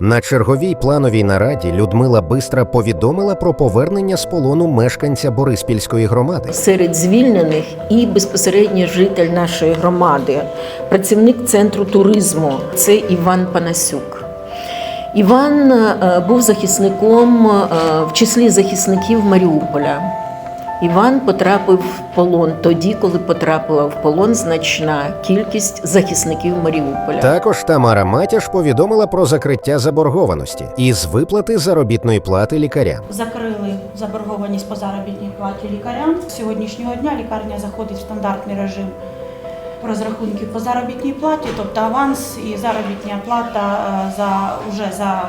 На черговій плановій нараді Людмила Бистра повідомила про повернення з полону мешканця Бориспільської громади. серед звільнених і безпосередньо житель нашої громади, працівник центру туризму це Іван Панасюк. Іван е, був захисником е, в числі захисників Маріуполя. Іван потрапив в полон тоді, коли потрапила в полон значна кількість захисників Маріуполя. Також Тамара Матяш повідомила про закриття заборгованості із виплати заробітної плати лікарям. Закрили заборгованість по заробітній платі лікарям. З сьогоднішнього дня лікарня заходить в стандартний режим розрахунків по заробітній платі, тобто аванс і заробітня плата е, за уже за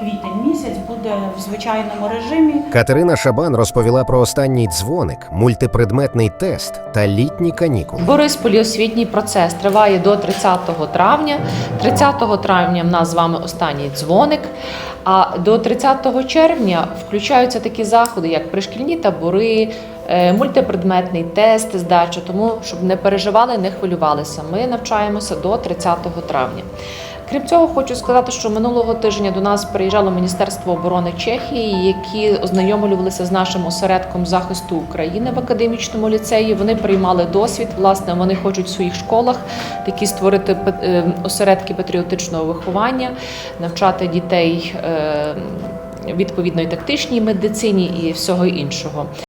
квітень місяць буде в звичайному режимі. Катерина Шабан розповіла про останній дзвоник, мультипредметний тест та літні канікули. Борисполі освітній процес триває до 30 травня. 30 травня в нас з вами останній дзвоник. А до 30 червня включаються такі заходи, як пришкільні табори, е, мультипредметний тест, здача. Тому щоб не переживали, не хвилювалися. Ми навчаємося до 30 травня. Крім цього, хочу сказати, що минулого тижня до нас приїжджало Міністерство оборони Чехії, які ознайомлювалися з нашим осередком захисту України в академічному ліцеї. Вони приймали досвід. Власне, вони хочуть в своїх школах такі створити е, осередки патріотичного виховання, навчати дітей е, відповідної тактичній медицині і всього іншого.